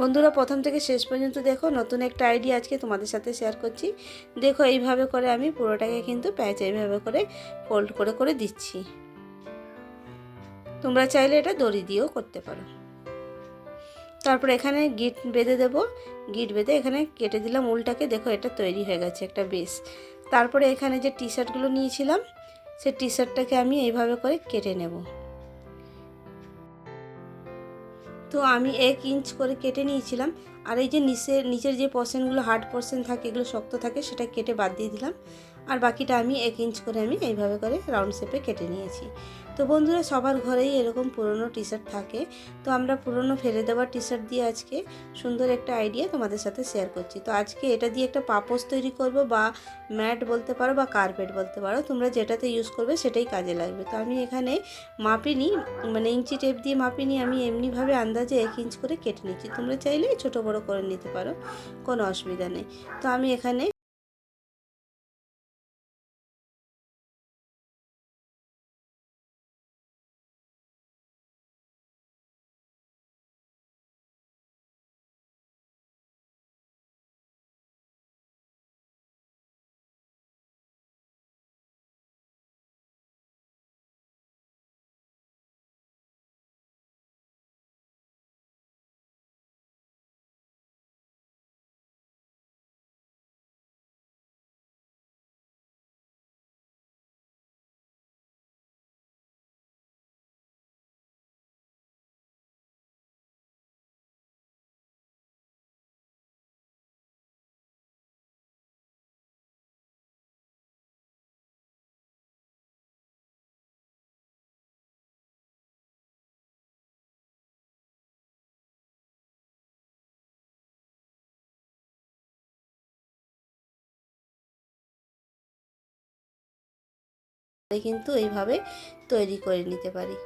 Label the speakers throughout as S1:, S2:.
S1: বন্ধুরা, প্রথম থেকে শেষ পর্যন্ত দেখো, নতুন একটা আইডিয়া আজকে তোমাদের সাথে শেয়ার করছি। দেখো, এইভাবে করে আমি পুরোটাকে কিন্তু প্যাচ এইভাবে করে ফোল্ড করে করে দিচ্ছি। তোমরা চাইলে এটা দড়ি দিয়েও করতে পারো। তারপর এখানে গিট বেঁধে দেবো। গিট বেঁধে এখানে কেটে দিলাম উলটাকে। দেখো, এটা তৈরি হয়ে গেছে একটা বেস তারপরে এখানে যে টি শার্টগুলো নিয়েছিলাম সে টি শার্টটাকে আমি এইভাবে করে কেটে নেব। তো আমি এক ইঞ্চ করে কেটে নিয়েছিলাম। আর এই যে নিচের নিচের যে পোর্শনগুলো হার্ড পোর্শন থাকে, এগুলো শক্ত থাকে, সেটা কেটে বাদ দিয়ে দিলাম। আর বাকিটা আমি এক ইঞ্চ করে আমি এইভাবে করে রাউন্ড শেপে কেটে নিয়েছি। তো বন্ধুরা, সবার ঘরেই এরকম পুরনো টি শার্ট থাকে। তো আমরা পুরনো ফেলে দেওয়া টি শার্ট দিয়ে আজকে সুন্দর একটা আইডিয়া তোমাদের সাথে শেয়ার করছি। তো আজকে এটা দিয়ে একটা পাপোস তৈরি করব বা ম্যাট বলতে পারো বা কার্পেট বলতে পারো, তোমরা যেটাতে ইউজ করবে সেটাই কাজে লাগবে। তো আমি এখানে মাপিনি মানে ইঞ্চি টেপ দিয়ে মাপিনি, আমি এমনিভাবে আন্দাজে এক ইঞ্চ করে কেটে নিচ্ছি। তোমরা চাইলে ছোটো বড় করে নিতে পারো কোনো অসুবিধা নেই। তো আমি এখানে কিন্তু এইভাবে তৈরি করে নিতে পারি।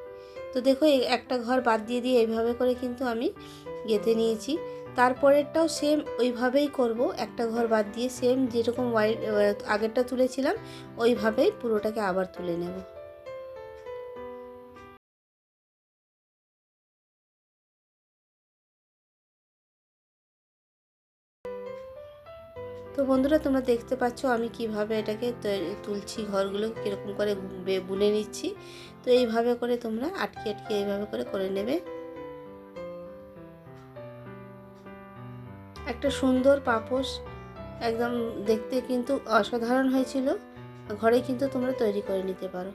S1: তো দেখো একটা ঘর বাদ দিয়ে দিয়ে এইভাবে করে কিন্তু আমি গেঁথে নিয়েছি। তারপরেরটাও সেম ওইভাবেই করব। একটা ঘর বাদ দিয়ে সেম যেরকম ওয়াই আগেরটা তুলেছিলাম, ওইভাবেই পুরোটাকে আবার তুলে নেব। তো বন্ধুরা, তোমরা দেখতে পাচ্ছ আমি কীভাবে এটাকে তুলছি, ঘরগুলো কীরকম করে বুনে নিচ্ছি। তো এইভাবে করে তোমরা আটকে আটকে এইভাবে করে করে নেবে। একটা সুন্দর পাপোশ, একদম দেখতে কিন্তু অসাধারণ হয়েছিল। ঘরে কিন্তু তোমরা তৈরি করে নিতে পারো।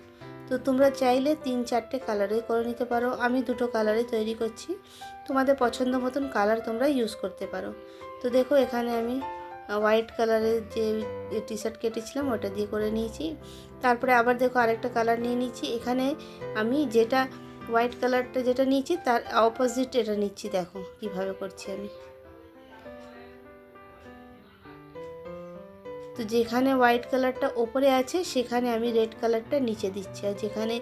S1: তো তোমরা চাইলে তিন চারটে কালারে করে নিতে পারো। আমি দুটো কালারে তৈরি করছি। তোমাদের পছন্দ মতন কালার তোমরা ইউজ করতে পারো। তো দেখো এখানে আমি হোয়াইট কালারের যে টি শার্ট কেটেছিলাম, ওটা দিয়ে করে নিয়েছি। তারপরে আবার দেখো আরেকটা কালার নিয়ে নিচ্ছি। এখানে আমি যেটা হোয়াইট কালারটা যেটা নিয়েছি, তার অপোজিট এটা নিচ্ছি। দেখো কীভাবে করছি আমি। তো যেখানে হোয়াইট কালারটা ওপরে আছে, সেখানে আমি রেড কালারটা নিচে দিচ্ছি। আর যেখানে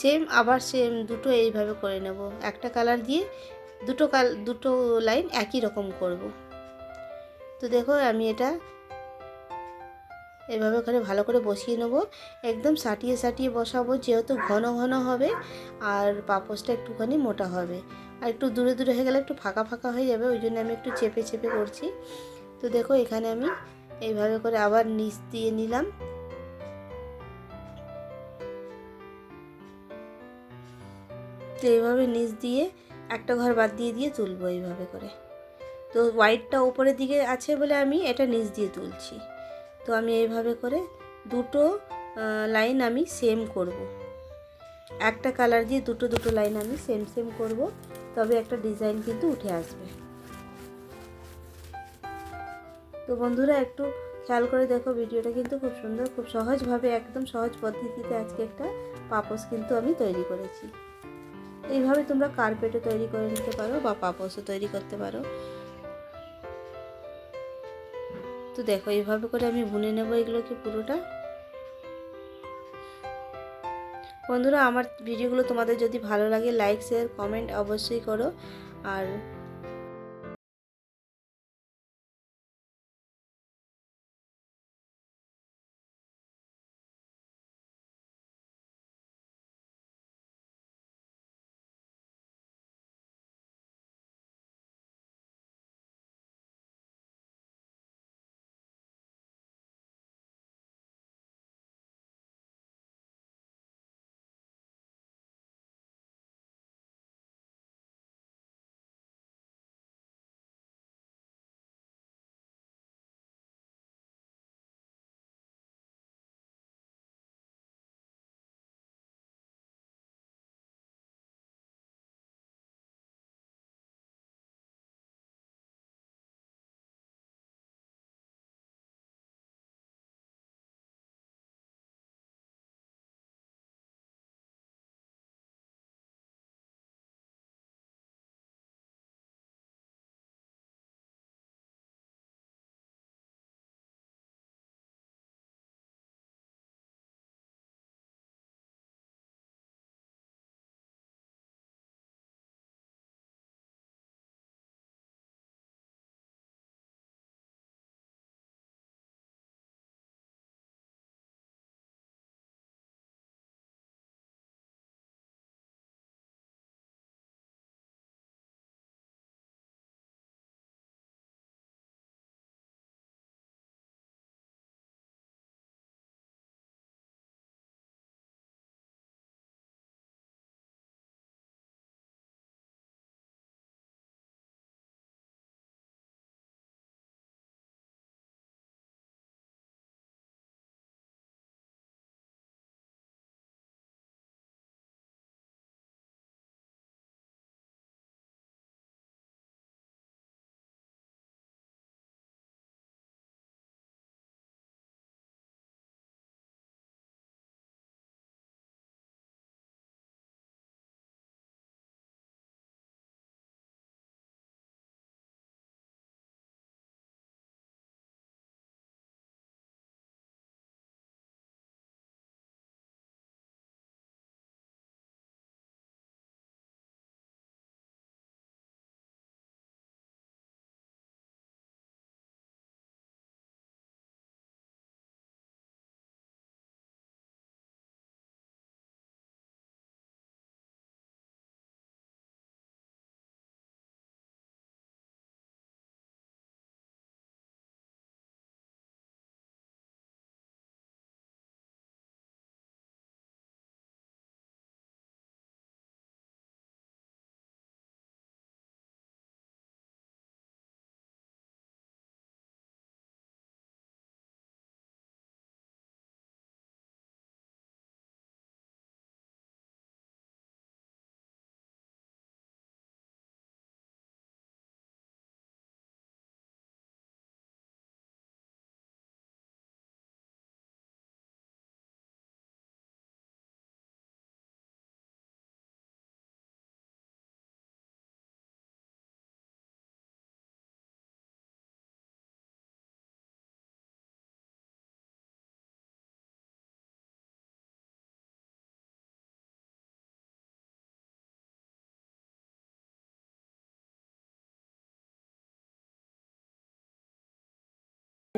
S1: সেম আবার সেম দুটো এইভাবে করে নেব। একটা কালার দিয়ে দুটো কাল দুটো লাইন একই রকম করব। তো দেখো আমি এটা এভাবে করে ভালো করে বসিয়ে নেব। একদম সাটিয়ে সাটিয়ে বসাবো, যেহেতু ঘন ঘন হবে আর পাপোসটা একটুখানি মোটা হবে। আর একটু দূরে দূরে হয়ে গেলে একটু ফাঁকা ফাঁকা হয়ে যাবে, ওই জন্য আমি একটু চেপে চেপে করছি। তো দেখো এখানে আমি এইভাবে করে আবার নিচ দিয়ে নিলাম। তো এইভাবে নিচ দিয়ে একটা ঘর বাদ দিয়ে দিয়ে তুলবো এইভাবে করে। তো হোয়াইটটা ওপরের দিকে আছে বলে আমি এটা নিচ দিয়ে তুলছি। তো আমি এইভাবে করে দুটো লাইন আমি সেম করব। একটা কালার দিয়ে দুটো দুটো লাইন আমি সেম সেম করব। তবে একটা ডিজাইন কিন্তু উঠে আসবে। তো বন্ধুরা একটু খেয়াল করে দেখো, ভিডিওটা কিন্তু খুব সুন্দর, খুব সহজভাবে, একদম সহজ পদ্ধতিতে আজকে একটা পাপোস কিন্তু আমি তৈরি করেছি। এইভাবে তোমরা কার্পেটও তৈরি করে নিতে পারো বা পাপোসও তৈরি করতে পারো। তো দেখো, এইভাবে করে আমি বুনে নেব এগুলোকে পুরোটা। বন্ধুরা, আমার ভিডিওগুলো তোমাদের যদি ভালো লাগে লাইক শেয়ার কমেন্ট অবশ্যই করো। আর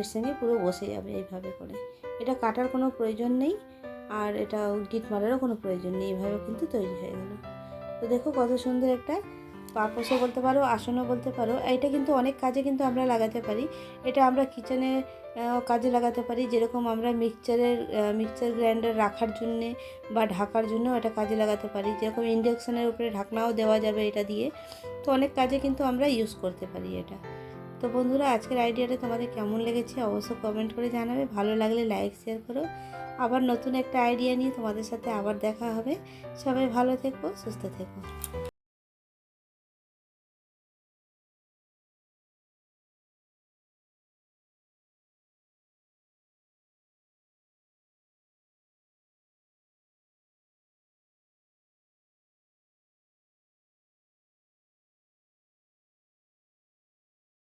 S1: এর সঙ্গে পুরো বসে যাবে এইভাবে করে। এটা কাটার কোনো প্রয়োজন নেই আর এটা গিট মারারও কোনো প্রয়োজন নেই, এইভাবে কিন্তু তৈরি হয়ে গেল। তো দেখো কত সুন্দর একটা পাপোসও বলতে পারো, আসনও বলতে পারো। এটা কিন্তু অনেক কাজে কিন্তু আমরা লাগাতে পারি। এটা আমরা কিচেনে কাজে লাগাতে পারি। যেরকম আমরা মিক্সচারের মিক্সচার গ্রাইন্ডার রাখার জন্যে বা ঢাকার জন্য এটা কাজে লাগাতে পারি। যেরকম ইন্ডাকশানের উপরে ঢাকনাও দেওয়া যাবে এটা দিয়ে। তো অনেক কাজে কিন্তু আমরা ইউজ করতে পারি এটা। তো বন্ধুরা, আজকের আইডিয়াটা তোমাদের কেমন লেগেছে অবশ্যই কমেন্ট করে জানাবে। ভালো লাগলে লাইক শেয়ার করো। আবার নতুন একটা আইডিয়া নিয়ে তোমাদের সাথে আবার দেখা হবে। সবাই ভালো থেকো, সুস্থ থেকো।